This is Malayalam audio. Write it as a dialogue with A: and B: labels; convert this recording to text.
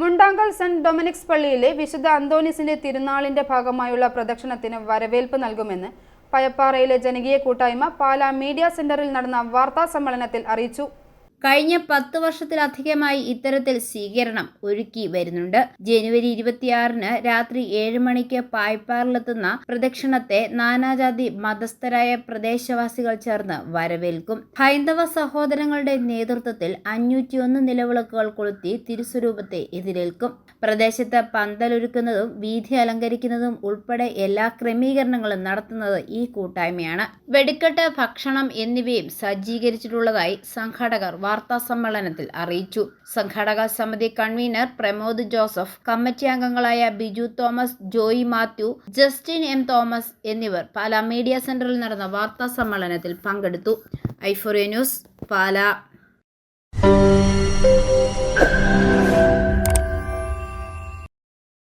A: മുണ്ടാങ്കൽ സെന്റ് ഡൊമിനിക്സ് പള്ളിയിലെ വിശുദ്ധ അന്തോണിസിന്റെ തിരുനാളിന്റെ ഭാഗമായുള്ള പ്രദക്ഷിണത്തിന് വരവേൽപ്പ് നൽകുമെന്ന് പയപ്പാറയിലെ ജനകീയ കൂട്ടായ്മ പാലാ മീഡിയ സെന്ററിൽ നടന്ന വാർത്താ സമ്മേളനത്തിൽ അറിയിച്ചു.
B: കഴിഞ്ഞ പത്ത് വർഷത്തിലധികമായി ഇത്തരത്തിൽ സ്വീകരണം ഒരുക്കി വരുന്നുണ്ട്. ജനുവരി ഇരുപത്തിയാറിന് രാത്രി ഏഴ് മണിക്ക് പായ്പാറിലെത്തുന്ന പ്രദക്ഷിണത്തെ നാനാജാതി മതസ്ഥരായ പ്രദേശവാസികൾ ചേർന്ന് വരവേൽക്കും. ഹൈന്ദവ സഹോദരങ്ങളുടെ നേതൃത്വത്തിൽ അഞ്ഞൂറ്റിയൊന്ന് നിലവിളക്കുകൾ കൊളുത്തി തിരുസ്വരൂപത്തെ എതിരേൽക്കും. പ്രദേശത്ത് പന്തലൊരുക്കുന്നതും വീഥി അലങ്കരിക്കുന്നതും ഉൾപ്പെടെ എല്ലാ ക്രമീകരണങ്ങളും നടത്തുന്നത് ഈ കൂട്ടായ്മയാണ്. വെടിക്കെട്ട് ഭക്ഷണം എന്നിവയും സജ്ജീകരിച്ചിട്ടുള്ളതായി സംഘാടകർ വാർത്താ സമ്മേളനത്തിൽ അറിയിച്ചു. സംഘാടക സമിതി കൺവീനർ പ്രമോദ് ജോസഫ് കമ്മിറ്റി അംഗങ്ങളായ Biju Thomas Joy Mathew Justin M Thomas എന്നിവർ പാലാ മീഡിയ സെന്ററിൽ നടന്ന വാർത്താ സമ്മേളനത്തിൽ പങ്കെടുത്തു. ഐഫോറിയ ന്യൂസ് പാലാ.